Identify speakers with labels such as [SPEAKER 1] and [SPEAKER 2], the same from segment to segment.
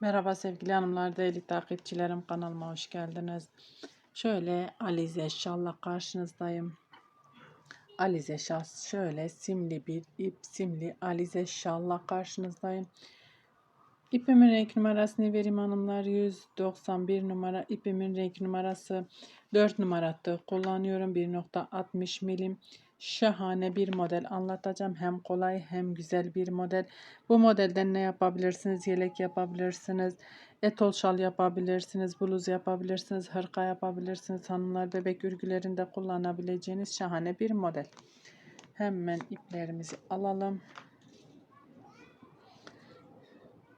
[SPEAKER 1] Merhaba sevgili hanımlar, değerli takipçilerim kanalıma hoş geldiniz. Şöyle Alize Şal'la karşınızdayım. Alize Şal şöyle simli bir ip simli Alize Şal'la karşınızdayım. İpimin renk numarasını vereyim hanımlar. 191 numara ipimin renk numarası 4 numaralı kullanıyorum. 1.60 milim. Şahane bir model anlatacağım. Hem kolay hem güzel bir model. Bu modelden ne yapabilirsiniz? Yelek yapabilirsiniz. Etol şal yapabilirsiniz. Bluz yapabilirsiniz. Hırka yapabilirsiniz. Hanımlar bebek örgülerinde kullanabileceğiniz şahane bir model. Hemen iplerimizi alalım.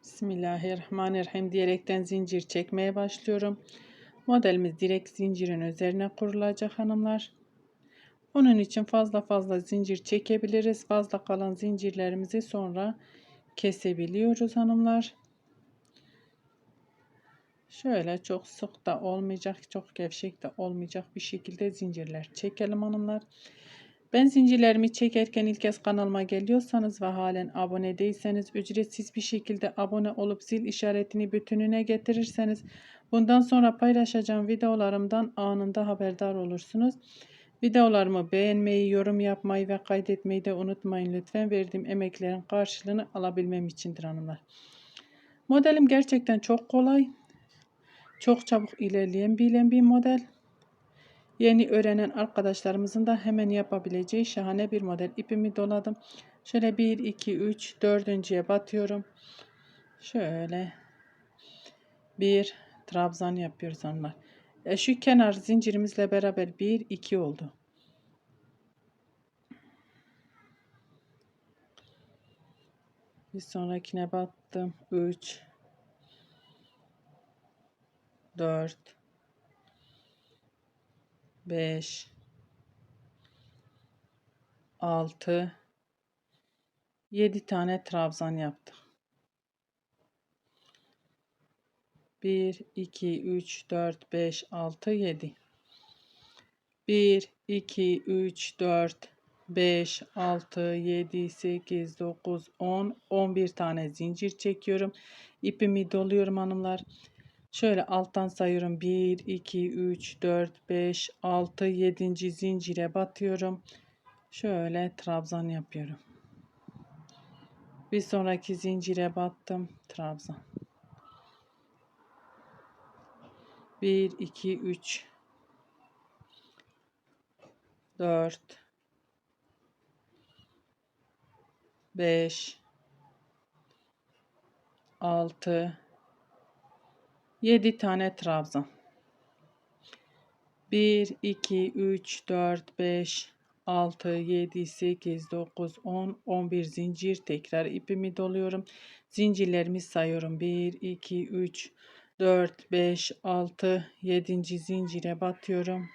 [SPEAKER 1] Bismillahirrahmanirrahim diyerekten zincir çekmeye başlıyorum. Modelimiz direkt zincirin üzerine kurulacak hanımlar. Onun için fazla fazla zincir çekebiliriz. Fazla kalan zincirlerimizi sonra kesebiliyoruz hanımlar. Şöyle çok sık da olmayacak, çok gevşek de olmayacak bir şekilde zincirler çekelim hanımlar. Ben zincirlerimi çekerken ilk kez kanalıma geliyorsanız ve halen abone değilseniz ücretsiz bir şekilde abone olup zil işaretini bütününe getirirseniz bundan sonra paylaşacağım videolarımdan anında haberdar olursunuz. Videolarımı beğenmeyi, yorum yapmayı ve kaydetmeyi de unutmayın lütfen. Verdiğim emeklerin karşılığını alabilmem içindir hanımlar. Modelim gerçekten çok kolay. Çok çabuk ilerleyen bilen bir model. Yeni öğrenen arkadaşlarımızın da hemen yapabileceği şahane bir model. İpimi doladım. Şöyle 1, 2, 3, dördüncüye batıyorum. Şöyle bir trabzan yapıyoruz hanımlar. Şu kenar zincirimizle beraber 1 2 oldu. Bir sonrakine battım. 3 4 5 6 7 tane trabzan yaptık. 1, 2, 3, 4, 5, 6, 7. 1, 2, 3, 4, 5, 6, 7, 8, 9, 10, 11 tane zincir çekiyorum. İpimi doluyorum hanımlar. Şöyle alttan sayıyorum. 1, 2, 3, 4, 5, 6, 7. zincire batıyorum. Şöyle trabzan yapıyorum. Bir sonraki zincire battım. Trabzan. 1, 2, 3, 4, 5, 6, 7 tane trabzan. 1, 2, 3, 4, 5, 6, 7, 8, 9, 10, 11 zincir. Tekrar ipimi doluyorum. Zincirlerimi sayıyorum. 1, 2, 3, 4, 5, 6, 7. zincire batıyorum.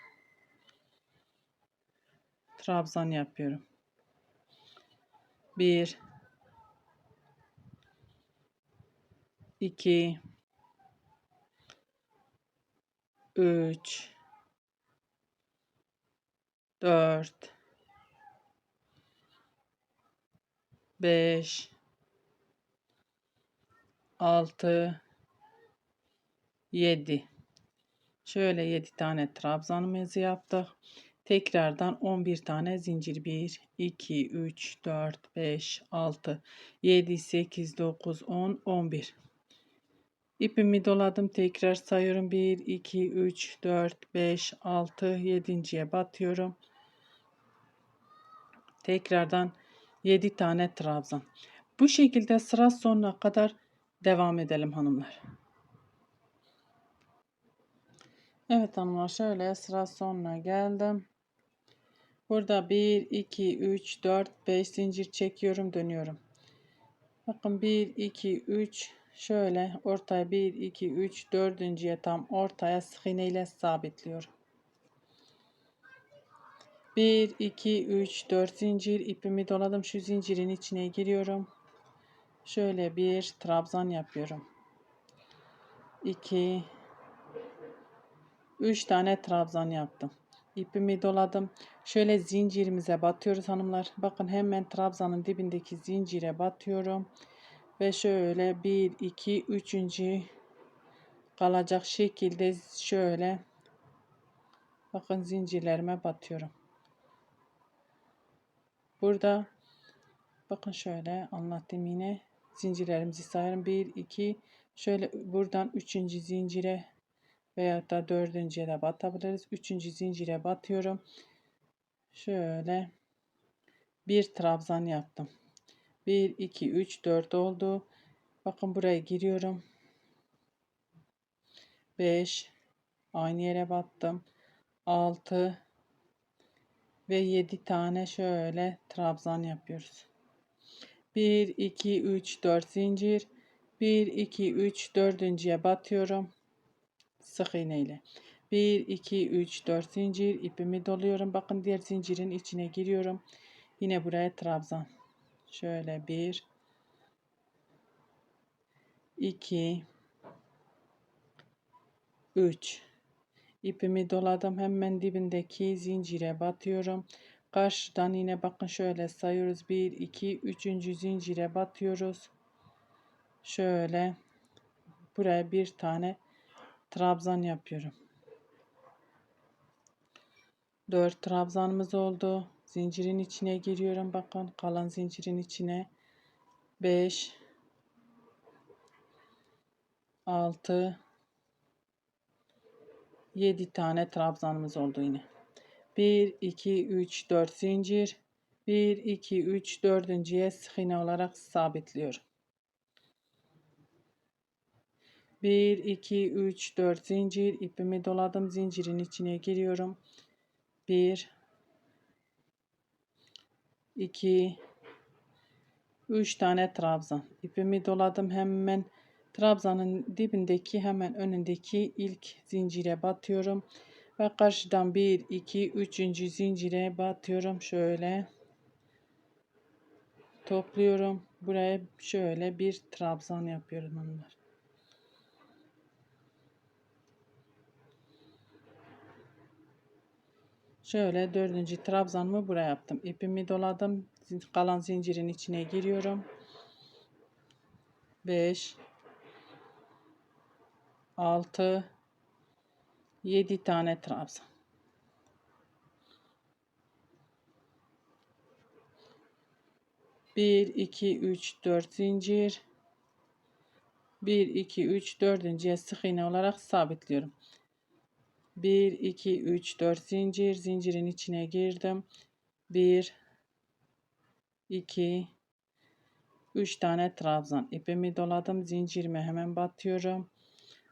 [SPEAKER 1] Trabzan yapıyorum. 1 2 3 4 5 6 7 şöyle 7 tane trabzanımızı yaptık. Tekrardan 11 tane zincir. 1 2 3 4 5 6 7 8 9 10 11 ipimi doladım. Tekrar sayıyorum. 1 2 3 4 5 6 7.ye batıyorum. Tekrardan 7 tane trabzan. Bu şekilde sıra sonuna kadar devam edelim hanımlar Evet hanımlar şöyle sıra sonuna geldim. Burada 1, 2, 3, 4, 5 zincir çekiyorum dönüyorum. Bakın 1, 2, 3 şöyle ortaya 1, 2, 3, dördüncüye tam ortaya sık iğne ile sabitliyorum. 1, 2, 3, 4 zincir ipimi doladım. Şu zincirin içine giriyorum. Şöyle bir trabzan yapıyorum. 2, 3 tane trabzan yaptım. İpimi doladım. Şöyle zincirimize batıyoruz hanımlar. Bakın hemen trabzanın dibindeki zincire batıyorum. Ve şöyle 1, 2, 3. kalacak şekilde şöyle bakın zincirlerime batıyorum. Burada bakın şöyle anlattım yine zincirlerimizi sayarım. 1, 2, şöyle buradan 3. zincire veya da 4. de batabiliriz. 3. zincire batıyorum. Şöyle bir trabzan yaptım. 1, 2, 3, 4 oldu. Bakın buraya giriyorum. 5 aynı yere battım. 6 ve 7 tane şöyle trabzan yapıyoruz. 1 2 3 4 zincir 1 2 3 dördüncüye batıyorum. Sık iğne ile. 1 2 3 4 zincir ipimi doluyorum. Bakın diğer zincirin içine giriyorum. Yine buraya trabzan. Şöyle 1 2 3 ipimi doladım hemen dibindeki zincire batıyorum karşıdan yine bakın şöyle sayıyoruz 1 2 3. zincire batıyoruz şöyle buraya bir tane trabzan yapıyorum 4 trabzanımız oldu zincirin içine giriyorum bakın kalan zincirin içine 5 6 7 tane trabzanımız oldu yine. 1 2 3 4 zincir 1 2 3 dördüncüye sık iğne olarak sabitliyorum. 1 2 3 4 zincir ipimi doladım zincirin içine giriyorum. 1 2 3 tane trabzan ipimi doladım hemen Trabzanın dibindeki hemen önündeki ilk zincire batıyorum. Ve karşıdan 1, 2, 3. zincire batıyorum. Şöyle topluyorum. Buraya şöyle bir trabzan yapıyorum onlar. Şöyle dördüncü trabzanımı buraya yaptım. İpimi doladım. Kalan zincirin içine giriyorum. 5 6 7 tane trabzan. Bir, iki, üç, dört zincir. Bir, iki, üç, dördüncüye sık iğne olarak sabitliyorum. Bir, iki, üç, dört zincir. Zincirin içine girdim. Bir, iki, üç tane trabzan. ipimi doladım. Zincirime hemen batıyorum.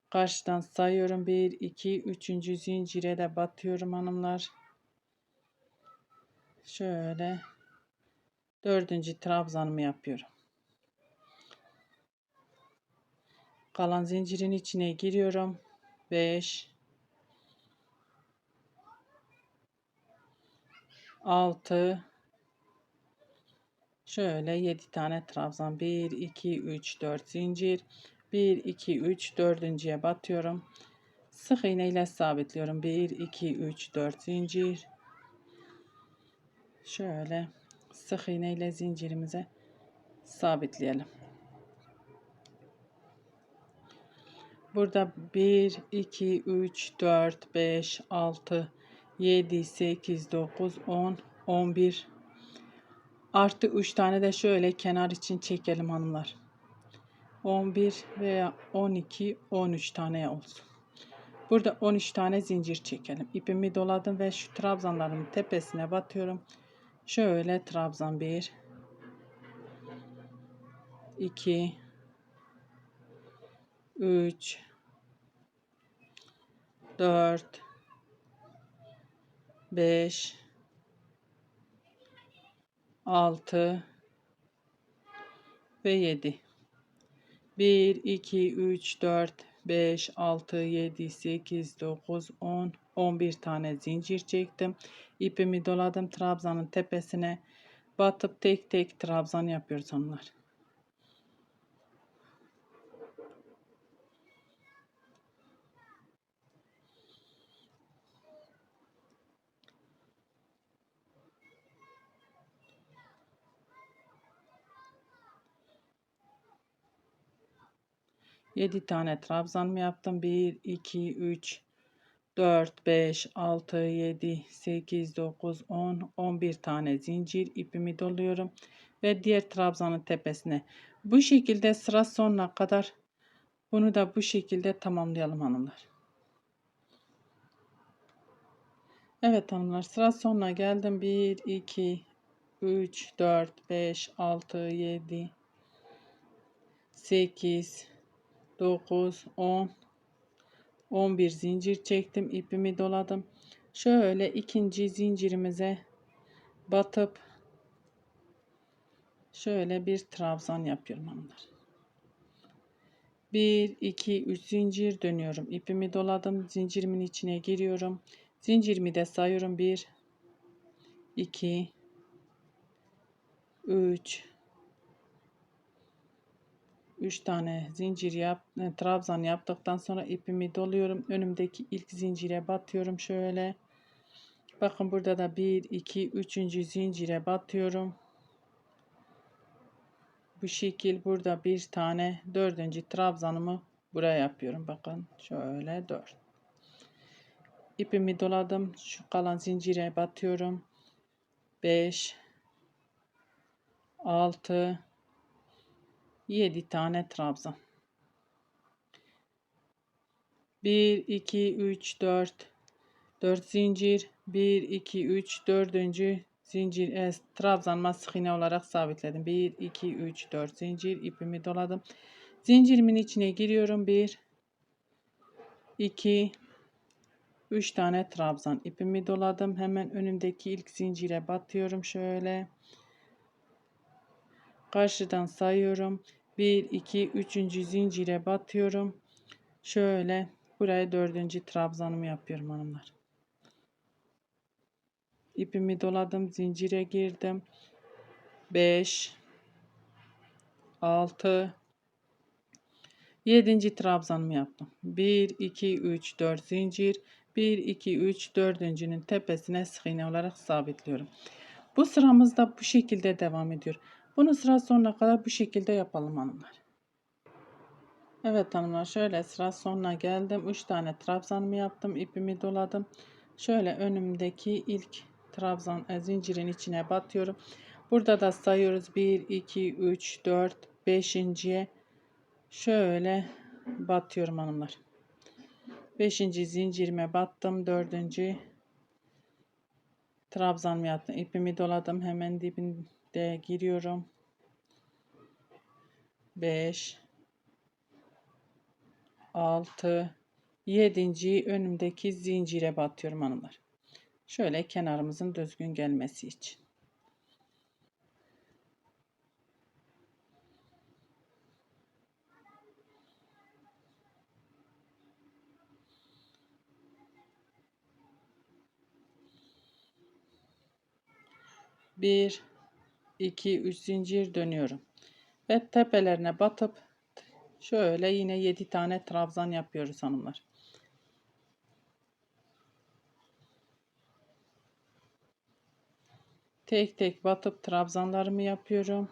[SPEAKER 1] Karşıdan sayıyorum. 1, 2, 3. zincire de batıyorum hanımlar. Şöyle dördüncü trabzanımı yapıyorum. Kalan zincirin içine giriyorum. 5 6 Şöyle 7 tane trabzan. 1 2 3 4 zincir. 1 2 3 dördüncüye batıyorum. Sık iğne ile sabitliyorum. 1 2 3 4 zincir. Şöyle sık iğne ile zincirimize sabitleyelim. Burada 1 2 3 4 5 6 7 8 9 10 11 artı 3 tane de şöyle kenar için çekelim hanımlar. 11 veya 12 13 tane olsun. Burada 13 tane zincir çekelim. İpimi doladım ve şu trabzanların tepesine batıyorum. Şöyle trabzan 1 2 3 4 5 6 ve 7 1, 2, 3, 4, 5, 6, 7, 8, 9, 10, 11 tane zincir çektim. İpimi doladım. Trabzanın tepesine batıp tek tek trabzan yapıyoruz onlar. 7 tane trabzan mı yaptım? 1, 2, 3, 4, 5, 6, 7, 8, 9, 10, 11 tane zincir ipimi doluyorum. Ve diğer trabzanın tepesine. Bu şekilde sıra sonuna kadar bunu da bu şekilde tamamlayalım hanımlar. Evet hanımlar sıra sonuna geldim. 1, 2, 3, 4, 5, 6, 7, 8, 9, 10, 11 zincir çektim. ipimi doladım. Şöyle ikinci zincirimize batıp şöyle bir trabzan yapıyorum hanımlar. 1, 2, 3 zincir dönüyorum. ipimi doladım. Zincirimin içine giriyorum. Zincirimi de sayıyorum. 1, 2, 3, 3 tane zincir yap, e, trabzan yaptıktan sonra ipimi doluyorum. Önümdeki ilk zincire batıyorum şöyle. Bakın burada da 1, 2, 3. zincire batıyorum. Bu şekil burada bir tane dördüncü trabzanımı buraya yapıyorum. Bakın şöyle 4. İpimi doladım. Şu kalan zincire batıyorum. 5 6 7 tane trabzan. 1 2 3 4 4 zincir 1 2 3 4. zincir e, trabzanma sık iğne olarak sabitledim. 1 2 3 4 zincir ipimi doladım. Zincirimin içine giriyorum. 1 2 3 tane trabzan ipimi doladım. Hemen önümdeki ilk zincire batıyorum şöyle. Karşıdan sayıyorum. 1 2 3. zincire batıyorum. Şöyle buraya 4. trabzanımı yapıyorum hanımlar. İpimi doladım, zincire girdim. 5 6 7. trabzanımı yaptım. 1 2 3 4 zincir 1 2 3 dördüncünün tepesine sık iğne olarak sabitliyorum. Bu sıramızda bu şekilde devam ediyor. Bunu sıra sonuna kadar bu şekilde yapalım hanımlar. Evet hanımlar şöyle sıra sonuna geldim. 3 tane trabzanımı yaptım. ipimi doladım. Şöyle önümdeki ilk trabzan e, zincirin içine batıyorum. Burada da sayıyoruz. 1, 2, 3, 4, 5.ye şöyle batıyorum hanımlar. 5. zincirime battım. 4. trabzanımı yaptım. ipimi doladım. Hemen dibinde giriyorum. 5 6 7. önümdeki zincire batıyorum hanımlar. Şöyle kenarımızın düzgün gelmesi için. Bir, iki, üç zincir dönüyorum. Ve tepelerine batıp şöyle yine yedi tane trabzan yapıyoruz hanımlar. Tek tek batıp trabzanlarımı yapıyorum.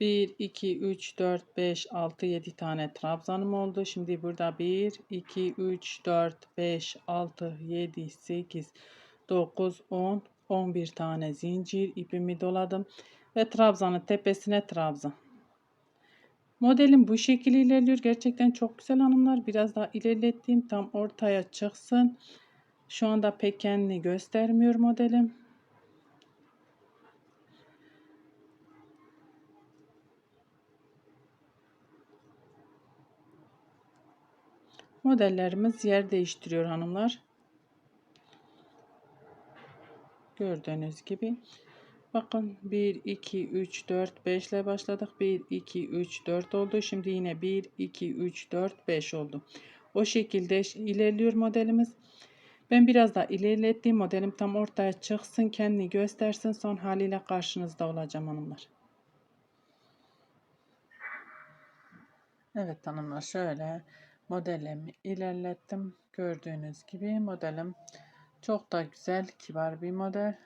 [SPEAKER 1] 1, 2, 3, 4, 5, 6, 7 tane trabzanım oldu. Şimdi burada 1, 2, 3, 4, 5, 6, 7, 8, 9, 10, 11 tane zincir ipimi doladım. Ve trabzanın tepesine trabzan. Modelim bu şekilde ilerliyor. Gerçekten çok güzel hanımlar. Biraz daha ilerlettiğim tam ortaya çıksın. Şu anda pek kendini göstermiyor modelim. Modellerimiz yer değiştiriyor hanımlar. Gördüğünüz gibi. Bakın 1, 2, 3, 4, 5 ile başladık. 1, 2, 3, 4 oldu. Şimdi yine 1, 2, 3, 4, 5 oldu. O şekilde ilerliyor modelimiz. Ben biraz daha ilerlettiğim modelim tam ortaya çıksın, kendini göstersin. Son haliyle karşınızda olacağım hanımlar. Evet hanımlar şöyle modelimi ilerlettim. Gördüğünüz gibi modelim çok da güzel, kibar bir model.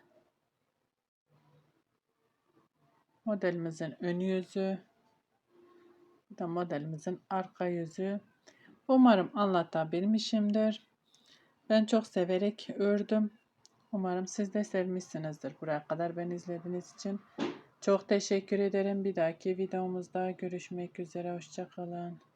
[SPEAKER 1] Modelimizin ön yüzü, da modelimizin arka yüzü. Umarım anlatabilmişimdir. Ben çok severek ördüm. Umarım siz de sevmişsinizdir. Buraya kadar beni izlediğiniz için çok teşekkür ederim. Bir dahaki videomuzda görüşmek üzere. Hoşçakalın.